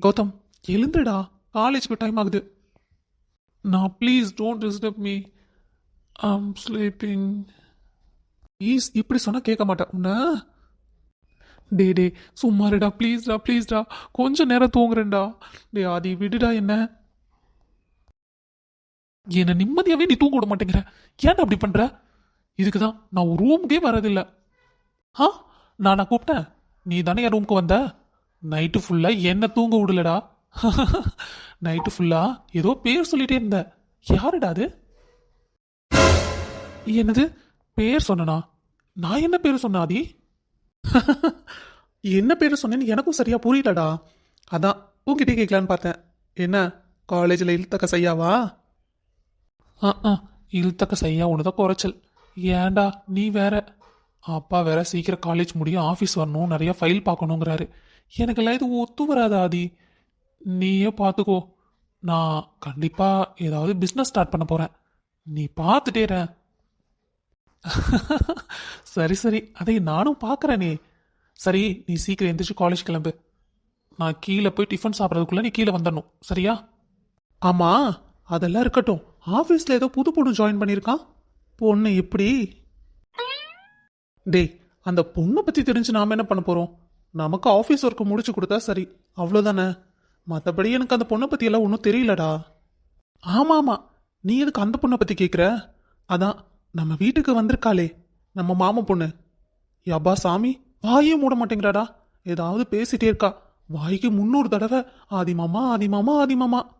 கௌதம் எழுந்துடா காலேஜுக்கு டைம் ஆகுது. நான் please don't disturb me I'm sleeping please இப்படி சொன்னால் கேட்க மாட்டேன் உன்ன? டே டே சும்மாருடா ப்ளீஸ்டா ப்ளீஸ்டா கொஞ்சம் நேரம் தூங்குறேன்டா. டே ஆதி விடுடா என்ன? என்னை நிம்மதியாகவே நீ தூங்க விட மாட்டேங்கிற. ஏன்டா அப்படி பண்ணுற இதுக்கு தான் நான் ஒரு ரூமுக்கே வரதில்லை ஆ? நான் நான் கூப்பிட்டேன். நீ தானே என் ரூமுக்கு வந்த? நைட்டு ஃபுல்லா என்ன தூங்க விடலடா. நைட்டு ஃபுல்லா ஏதோ பேர் சொல்லிட்டே இருந்த யாருடா அது? என்னது? பேர் சொன்னனா? நான் என்ன பேர் சொன்னாதி என்ன பேர் சொன்னேன்னு எனக்கும் சரியா புரியலடா. அதான் உங்ககிட்ட கேட்கலான்னு பார்த்தேன். என்ன காலேஜில் இழுத்தக்க செய்யாவா ஆ ஆ இழுத்தக்க செய்யா ஒன்று குறைச்சல். ஏன்டா நீ வேற. அப்பா வேற சீக்கிரம் காலேஜ் முடியும் ஆஃபீஸ் வரணும் நிறைய ஃபைல் பார்க்கணுங்கிறாரு. எனக்கெல்லாம் இது ஒத்து வராது ஆதி? நீயே பார்த்துக்கோ நான் கண்டிப்பாக ஏதாவது பிஸ்னஸ் ஸ்டார்ட் பண்ண போகிறேன் நீ பார்த்துட்டேற சரி சரி. அதை நானும் பார்க்குறேனே சரி நீ சீக்கிரம் எந்திரிச்சு காலேஜ் கிளம்பு. நான் கீழே போய் டிஃபன் சாப்பிட்றதுக்குள்ளே நீ கீழே வந்துடணும். சரியா? ஆமாம் அதெல்லாம் இருக்கட்டும். ஆஃபீஸில் ஏதோ புது பொண்ணு ஜாயின் பண்ணியிருக்கான் பொண்ணு எப்படி? டேய் அந்த பொண்ணை பற்றி தெரிஞ்சு நாம் என்ன பண்ண போகிறோம் நமக்கு ஆஃபீஸ் ஒர்க்கு முடிச்சு கொடுத்தா சரி. அவ்வளோதானே மற்றபடி எனக்கு அந்த பொண்ணை பற்றியெல்லாம் ஒன்றும் தெரியலடா. ஆமாம். ஆமாம் நீ எதுக்கு அந்த பொண்ணை பற்றி கேட்குற அதான் நம்ம வீட்டுக்கு வந்திருக்காளே. நம்ம மாமா பொண்ணு. யப்பா சாமி வாயே மூட மாட்டேங்கிறாடா. ஏதாவது பேசிட்டே இருக்கா. வாய்க்கு முன்னூறு தடவை ஆதி மாமா ஆதி மாமா ஆதி மாமா.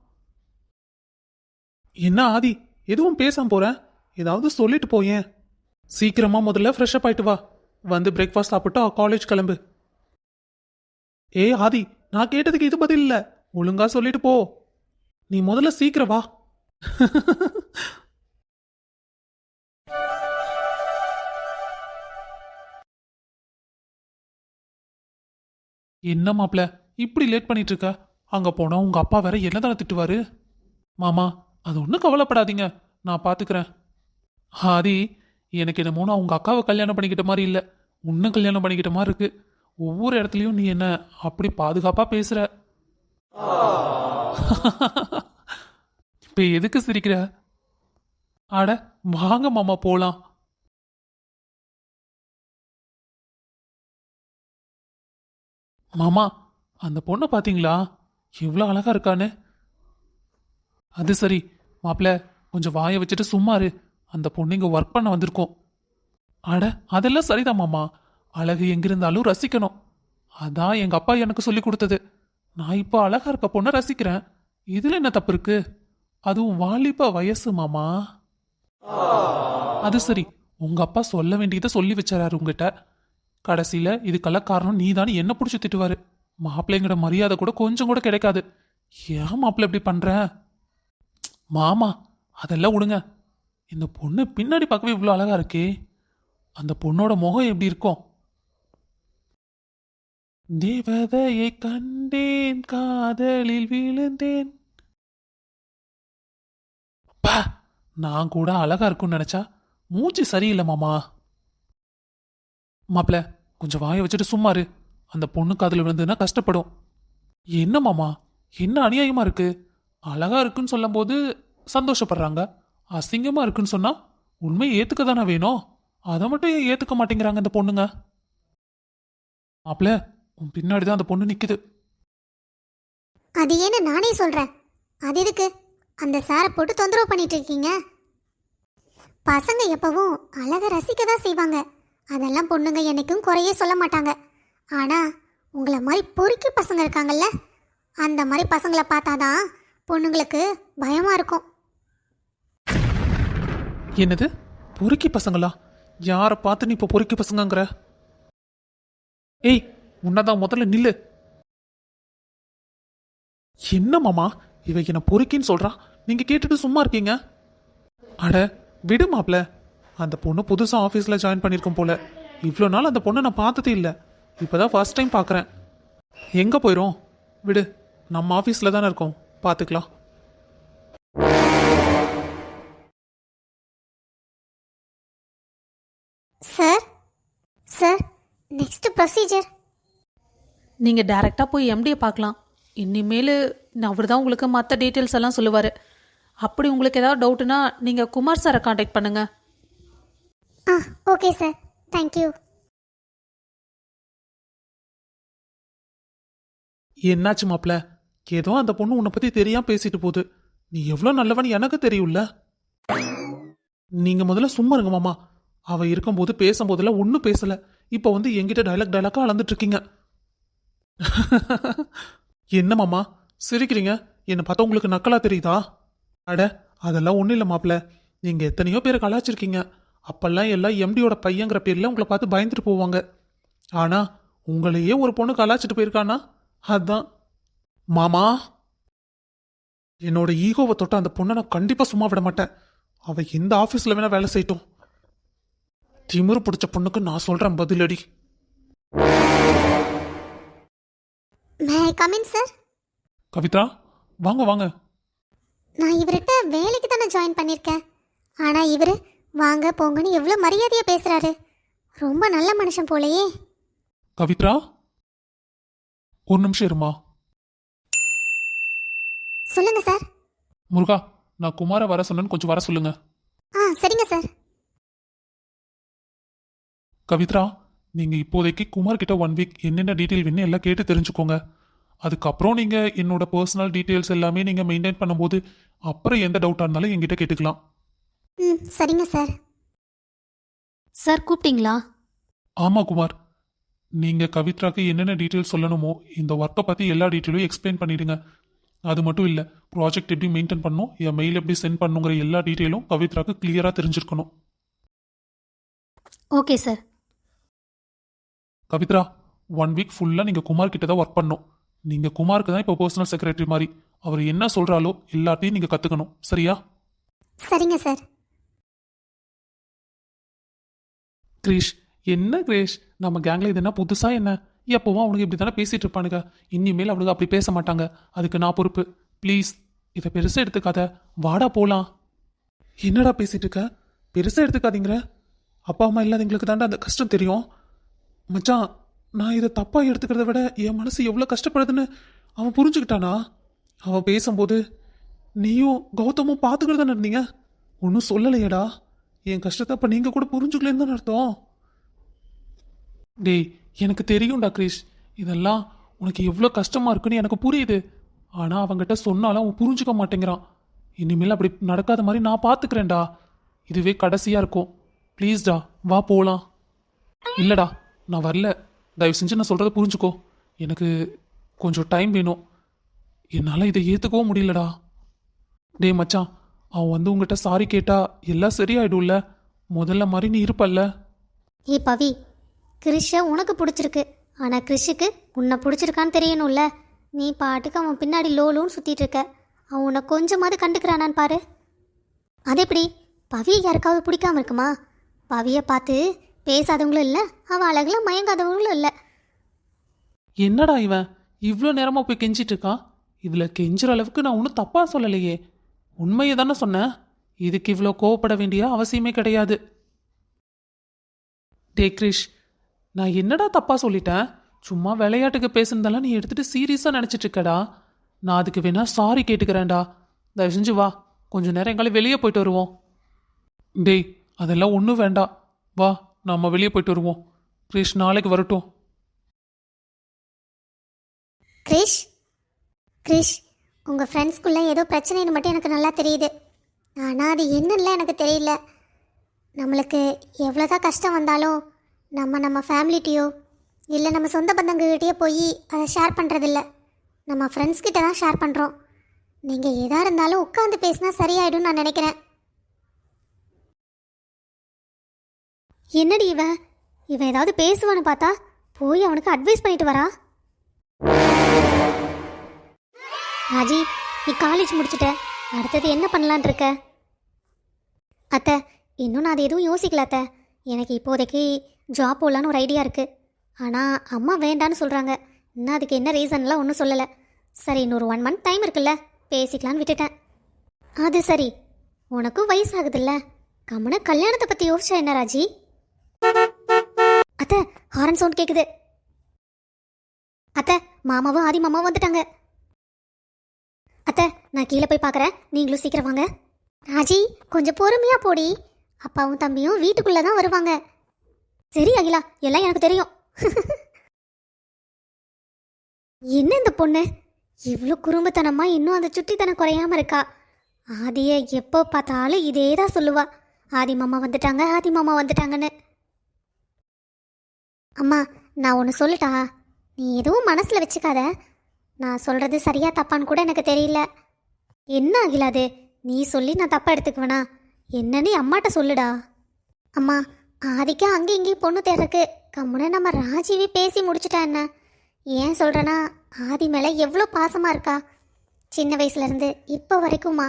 என்ன ஆதி? எதுவும் பேசாம போற? ஏதாவது சொல்லிட்டு போயேன் சீக்கிரமா முதல்ல ஃப்ரெஷ்ஷப் ஆகிட்டு ஆயிட்டு வா. வந்து பிரேக்ஃபாஸ்ட் சாப்பிட்டு காலேஜ் கிளம்பு. ஏ ஆதி நான் கேட்டதுக்கு இது பதில் இல்ல. ஒழுங்கா சொல்லிட்டு போ. நீ முதல்ல சீக்கிரம் வா. என்ன மாப்ள இப்படி லேட் பண்ணிட்டு இருக்க? அங்க போனா உங்க அப்பா வேற என்னதான திட்டுவாரு? மாமா அது ஒன்றும் கவலைப்படாதீங்க. நான் பார்த்துக்கிறேன் ஆதி எனக்கு என்னமோ நான் உங்க அக்காவை கல்யாணம் பண்ணிக்கிட்ட மாதிரி இல்லை. உன்னும் கல்யாணம் பண்ணிக்கிட்ட மாதிரி இருக்கு. ஒவ்வொரு இடத்துலையும் நீ என்ன அப்படி பாதுகாப்பா பேசுற? இப்போ எதுக்கு சிரிக்கிற? அட வாங்க மாமா போகலாம் மாமா அந்த பொண்ணை பார்த்தீங்களா எவ்வளோ அழகா இருக்கான்னு. அது சரி மாப்பிள கொஞ்சம் வாயை வச்சுட்டு சும்மாரு அந்த பொண்ணு இங்கே ஒர்க் பண்ண வந்திருக்கோம். அட அதெல்லாம் சரிதான் மாமா. அழகு எங்கிருந்தாலும் ரசிக்கணும். அதான் எங்க அப்பா எனக்கு சொல்லி கொடுத்தது. நான் இப்போ அழகா இருக்க பொண்ணை ரசிக்கிறேன். இதுல என்ன தப்பு இருக்கு? அதுவும் வாலிப வயசு மாமா. அது சரி. உங்க அப்பா சொல்ல வேண்டியதை சொல்லி வச்சாரு உங்ககிட்ட. கடைசியில இதுக்கெல்லாம் காரணம் நீ என்ன பிடிச்சி திட்டுவாரு. மாப்பிள்ளைங்கிற மரியாதை கூட கொஞ்சம் கூட கிடைக்காது. ஏன் மாப்பிள்ளை இப்படி பண்ற? மாமா அதெல்லாம் விடுங்க. இந்த பொண்ணு பின்னாடி பார்க்கவே இவ்வளோ அழகா இருக்கே. அந்த பொண்ணோட முகம் எப்படி இருக்கும்? தேவதையை கண்டேன் காதலில் விழுந்தேன். அப்பா நான் கூட அழகா இருக்கும்னு நினைச்சா மூச்சு சரியில்லை மாமா. மாப்பிள கொஞ்சம் வாயை வச்சுட்டு சும்மாரு அந்த பொண்ணு காதில் விழுந்ததுன்னா கஷ்டப்படும். என்ன மாமா? என்ன அநியாயமா இருக்கு? அழகா இருக்குன்னு சொல்லும்போது சந்தோஷப்படுறாங்க. அசிங்கமா இருக்குன்னு சொன்னா உண்மையை ஏத்துக்க தானே வேணும்? அதை மட்டும் ஏத்துக்க மாட்டேங்கிறாங்க இந்த பொண்ணுங்க? மாப்பிள்ள உன் பின்னாடி தான் அந்த பொண்ணு நிக்குது. அது ஏன்னு நானே சொல்கிறேன் அது எதுக்கு? அந்த சாரை போட்டு தொந்தரவு பண்ணிட்டு இருக்கீங்க. பசங்க எப்பவும் அழகை ரசிக்க தான் செய்வாங்க. அதெல்லாம் பொண்ணுங்க என்னைக்கும் குறையே சொல்ல மாட்டாங்க. ஆனால் உங்களை மாதிரி பொறுக்கி பசங்க இருக்காங்கல்ல? அந்த மாதிரி பசங்களை பார்த்தாதான் பொண்ணுங்களுக்கு பயமாக இருக்கும். என்னது? பொறுக்கி பசங்களா? யாரை பார்த்து நீ இப்போ பொறுக்கி பசங்கங்கிற? ஏய் உன்னதான் முதல்ல நில்லு. என்ன மாமா? இவ என்ன பொறுக்கின்னு சொல்றா. நீங்க கேட்டுட்டு சும்மா இருக்கீங்க. அட விடு மாப்ள. அந்த பொண்ணு புதுசாக ஆஃபீஸில் ஜாயின் பண்ணியிருக்கும் போல. இவ்வளோ நாள் அந்த பொண்ணை நான் பார்த்ததே இல்லை. இப்போ தான் ஃபர்ஸ்ட் டைம் பார்க்குறேன் எங்கே போயிடும் விடு நம்ம ஆஃபீஸில் தானே இருக்கோம். பார்த்துக்கலாம் சார் சார் நெக்ஸ்ட் ப்ரொசீஜர் நீங்கள் டைரெக்டாக போய் எம்டியை பார்க்கலாம். இனிமேல் அவர் தான் உங்களுக்கு மற்ற டீட்டெயில்ஸ் எல்லாம் சொல்லுவார். அப்படி உங்களுக்கு ஏதாவது டவுட்டுனா நீங்கள் குமார் சாரை காண்டாக்ட் பண்ணுங்கள் ஆ ஓகே சார் தேங்க்யூ என்னாச்சு மாப்ள? ஏதோ அந்த பொண்ணு உன்னை பத்தி தெரியாம பேசிட்டு போகுது. நீ எவ்வளவு நல்லவன் எனக்கு தெரியும்ல. நீங்க முதல்ல சும்மா இருங்க மாமா. அவ இருக்கும்போது பேசும்போதெல்லாம் ஒன்றும் பேசல. இப்போ வந்து என்கிட்ட டைலாக் டைலாக்கா அளந்துட்டு இருக்கீங்க. என்ன மாமா? சிரிக்கிறீங்க? என்னை பார்த்தா உங்களுக்கு நக்கலா தெரியுதா? அட அதெல்லாம் ஒன்றும் இல்லை மாப்பிள்ள. நீங்கள் எத்தனையோ பேரை கலாச்சிருக்கீங்க. அப்பெல்லாம் எல்லாம் எம்டியோட பையங்கிற பேரில் உங்களை பார்த்து பயந்துட்டு போவாங்க. ஆனால் உங்களையே ஒரு பொண்ணு கலாச்சிட்டு போயிருக்கானா? அதுதான் மாமா? என்னோட ஈகோவை தொட்ட அந்த பொண்ணை நான் கண்டிப்பாக சும்மா விட மாட்டேன். அவள் எந்த ஆஃபீஸில் வேணால் வேலை செய்யட்டும். திமிரு பிடிச்ச பொண்ணுக்கு நான் சொல்கிறேன் பதிலடி. மே கமின் சார் கவிதா வாங்க வாங்க. நான் இவர்கிட்ட வேலைக்கு தானே ஜாயின் பண்ணியிருக்கேன் ஆனால் இவர் வாங்க போங்கன்னு எவ்வளோ மரியாதையாக பேசுகிறாரு ரொம்ப நல்ல மனுஷன் போலயே. கவித்ரா ஒரு நிமிஷம் இருமா? சொல்லுங்க சார் முருகா நான் குமார வர சொன்னேன்னு கொஞ்சம் வர சொல்லுங்க. ஆ சரிங்க சார் கவித்ரா நீங்க இப்போதைக்கு குமார் கிட்ட ஒன் வீக் என்னென்ன டீட்டெயில் வேணும் எல்லாம் கேட்டு தெரிஞ்சுக்கோங்க. அதுக்கப்புறம் நீங்க என்னோட பர்சனல் டீட்டெயில்ஸ் எல்லாமே நீங்க மெயின்டைன் பண்ணும்போது அப்புறம் எந்த டவுட்டா இருந்தாலும் என்கிட்ட கேட்டுக்கலாம். ம் சரிங்க சார் சார் கூப்பிட்டீங்களா? ஆமா குமார். நீங்க கவித்ராக்கு என்னென்ன டீட்டெயில்ஸ் சொல்லணுமோ இந்த ஒர்க்கை பத்தி எல்லா டீட்டெயிலும் எக்ஸ்பிளைன் பண்ணிடுங்க. அது மட்டும் இல்ல ப்ராஜெக்ட் எப்படி மெயின்டைன் பண்ணணும் என் மெயில் எப்படி சென்ட் பண்ணுங்கிற எல்லா டீட்டெயிலும் கவித்ராக்கு கிளியரா தெரிஞ்சிருக்கணும். Okay sir Kavithra one week ஃபுல்லா நீங்க குமார் கிட்ட தான் ஒர்க் பண்ணணும். நீங்க குமாருக்கு தான் இப்போ பர்சனல் செக்ரட்டரி மாதிரி. அவர் என்ன சொல்றாலோ எல்லாத்தையும் நீங்க கத்துக்கணும். சரியா? சரிங்க சார். கிரீஷ் என்ன கிரீஷ்? நம்ம கேங்ல இது என்ன புதுசா என்ன? எப்பவும் அவனுக்கு இப்படி தானே பேசிட்டு இருப்பானுங்க. இனிமேல் அவனுக்கு அப்படி பேச மாட்டாங்க. அதுக்கு நான் பொறுப்பு. ப்ளீஸ் இதை பெருசா எடுத்துக்காத. வாடா போலாம். என்னடா பேசிட்டு இருக்க? பெருசா எடுத்துக்காதீங்கிற. அப்பா அம்மா இல்லாதவங்களுக்கு தாண்டா அந்த கஷ்டம் தெரியும். மச்சான் நான் இதை தப்பா எடுத்துக்கிறத விட என் மனசு எவ்வளோ கஷ்டப்படுதுன்னு அவன் புரிஞ்சுக்கிட்டானா? அவன் பேசும்போது நீயும் கௌதமும் பார்த்துக்கிட்டு தானே இருந்தீங்க ஒன்றும் சொல்லலையேடா. என் கஷ்டத்தை அப்போ நீங்கள் கூட புரிஞ்சுக்கலன்னு தானே அர்த்தம்? டேய் எனக்கு தெரியும்டா கிரீஷ். இதெல்லாம் உனக்கு எவ்வளோ கஷ்டமாக இருக்குன்னு எனக்கு புரியுது. ஆனால் அவங்ககிட்ட சொன்னாலும் அவன் புரிஞ்சுக்க மாட்டேங்கிறான். இனிமேல் அப்படி நடக்காத மாதிரி நான் பார்த்துக்கிறேன்டா. இதுவே கடைசியாக இருக்கும். ப்ளீஸ்டா வா போகலாம் இல்லைடா நான் வரல. தயவு செஞ்சு நான் சொல்கிறத புரிஞ்சுக்கோ. எனக்கு கொஞ்சம் டைம் வேணும். என்னால் இதை ஏற்றுக்கவும் முடியலடா. டே மச்சான் அவன் வந்து உங்ககிட்ட சாரி கேட்டா எல்லாம் சரியாயிடும்ல. முதல்ல மாதிரி நீ இருப்பல்ல. ஏய் பவி கிறிஷை உனக்கு பிடிச்சிருக்கு. ஆனால் கிறிஷுக்கு உன்னை பிடிச்சிருக்கான்னு தெரியணும்ல. நீ பாட்டுக்கு அவன் பின்னாடி லோலோன்னு சுற்றிட்டு இருக்க. அவன் உன்னை கொஞ்சமாவது கண்டுக்கிறானான்னு பாரு. அது எப்படி பவியை யாருக்காவது பிடிக்காம இருக்குமா? பவியை பார்த்து பேசாதவங்களும் இல்லை. அவள் அழகில் மயங்காதவங்களும் இல்லை. என்னடா இவன் இவ்வளோ நேரமாக போய் கெஞ்சிட்டு இருக்கான் இதில் கெஞ்சுற அளவுக்கு நான் ஒன்றும் தப்பாக சொல்லலையே. உண்மையை தானே சொன்னேன் இதுக்கு இவ்வளோ கோவப்பட வேண்டிய அவசியமே கிடையாது. டே கிரிஷ் நான் என்னடா தப்பாக சொல்லிட்டேன்? சும்மா விளையாட்டுக்கு பேசுனதெல்லாம் நீ எடுத்துகிட்டு சீரியஸாக நினச்சிட்டு இருக்கடா. நான் அதுக்கு வேணா சாரி கேட்டுக்கிறேன்டா. தயவு செஞ்சு வா. கொஞ்சம் நேரம் எங்களை வெளியே போயிட்டு வருவோம். டேய் அதெல்லாம் ஒன்றும் வேண்டாம். வா. நம்ம வெளியே போயிட்டு வருவோம். கிரீஷ் நாளைக்கு வரட்டும். கிரீஷ் கிரீஷ் உங்கள் ஃப்ரெண்ட்ஸ்குள்ளே ஏதோ பிரச்சனைன்னு மட்டும் எனக்கு நல்லா தெரியுது. ஆனால் அது என்னன்னு எனக்கு தெரியல. நம்மளுக்கு எவ்வளோதான் கஷ்டம் வந்தாலும் நம்ம நம்ம ஃபேமிலிட்டையோ இல்லை நம்ம சொந்த பந்தங்ககிட்டயோ போய் அதை ஷேர் பண்ணுறதில்ல நம்ம ஃப்ரெண்ட்ஸ்கிட்ட தான் ஷேர் பண்ணுறோம் நீங்கள் எதாக இருந்தாலும் உட்காந்து பேசினா சரியாயிடும்னு நான் நினைக்கிறேன். என்னடி இவன் இவன் ஏதாவது பேசுவான்னு பார்த்தா போய் அவனுக்கு அட்வைஸ் பண்ணிட்டு வரா. ராஜி நீ காலேஜ் முடிச்சிட்ட. அடுத்தது என்ன பண்ணலான் இருக்க? அத்தை இன்னும் நான் அது எதுவும் யோசிக்கல அத்தை. எனக்கு இப்போதைக்கு ஜாப் போடலான்னு ஒரு ஐடியா இருக்குது ஆனால் அம்மா வேண்டான்னு சொல்கிறாங்க இன்னும் அதுக்கு என்ன ரீசன்லாம் ஒன்றும் சொல்லலை. சரி இன்னொரு ஒன் மந்த் டைம் இருக்குல்ல. பேசிக்கலான்னு விட்டுட்டேன். அது சரி. உனக்கும் வயசாகுதுல்ல. கம்மனை கல்யாணத்தை பற்றி யோசிச்சா என்ன ராஜி? அத்தை ஹாரன் சவுண்ட் கேட்குது அத்தை மாமாவும் ஆதி மாமாவும் வந்துட்டாங்க. அத்தை நான் கீழே போய் பார்க்குறேன் நீங்களும் சீக்கிரம் வாங்க. ராஜி கொஞ்சம் பொறுமையா போடி. அப்பாவும் தம்பியும் வீட்டுக்குள்ளே தான் வருவாங்க. சரி அகிலா எல்லாம் எனக்கு தெரியும். என்ன இந்த பொண்ணு? இவ்வளோ குறும்புத்தனமா இன்னும் அந்த சுட்டித்தனம் குறையாம இருக்கா? ஆதியை எப்போ பார்த்தாலும் இதே தான் சொல்லுவா. ஆதி மாமா வந்துட்டாங்க ஆதி மாமா வந்துட்டாங்கன்னு. அம்மா நான் ஒன்று சொல்லட்டா நீ எதுவும் மனசில் வச்சுக்காத. நான் சொல்கிறது சரியாக தப்பான்னு கூட எனக்கு தெரியல. என்ன ஆகிலாது நீ சொல்லி நான் தப்பாக எடுத்துக்குவேனா? என்னன்னு அம்மாட்ட சொல்லுடா. அம்மா ஆதிக்கா அங்கே இங்கேயும் பொண்ணு தேடுறக்கு கம்முன்னு நம்ம ராஜீவி பேசி முடிச்சுட்டா என்ன? ஏன் சொல்கிறேன்னா ஆதி மேலே எவ்வளோ பாசமாக இருக்கா? சின்ன வயசுலேருந்து இப்போ வரைக்குமா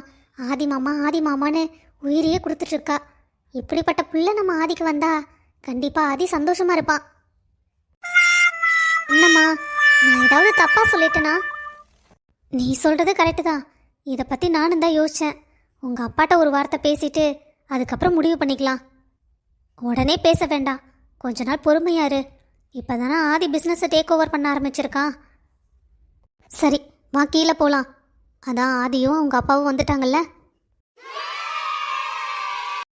ஆதி மாமா ஆதி மாமான்னு உயிரையே கொடுத்துட்ருக்கா இப்படிப்பட்ட புள்ள நம்ம ஆதிக்கு வந்தா கண்டிப்பாக ஆதி சந்தோஷமாக இருப்பான். என்னம்மா நான் ஏதாவது தப்பாக சொல்லிட்டேனா? நீ சொல்கிறது கரெக்டு தான். இதை பற்றி நானும் தான் யோசித்தேன் உங்கள் அப்பாட்ட ஒரு வார்த்தை பேசிட்டு அதுக்கப்புறம் முடிவு பண்ணிக்கலாம். உடனே பேச வேண்டாம். கொஞ்ச நாள் பொறுமையாரு இப்போ தானே ஆதி பிஸ்னஸை டேக் ஓவர் பண்ண ஆரம்பிச்சிருக்கான். சரி வா கீழே போகலாம் அதான் ஆதியும் அவங்க அப்பாவும் வந்துட்டாங்கல்ல?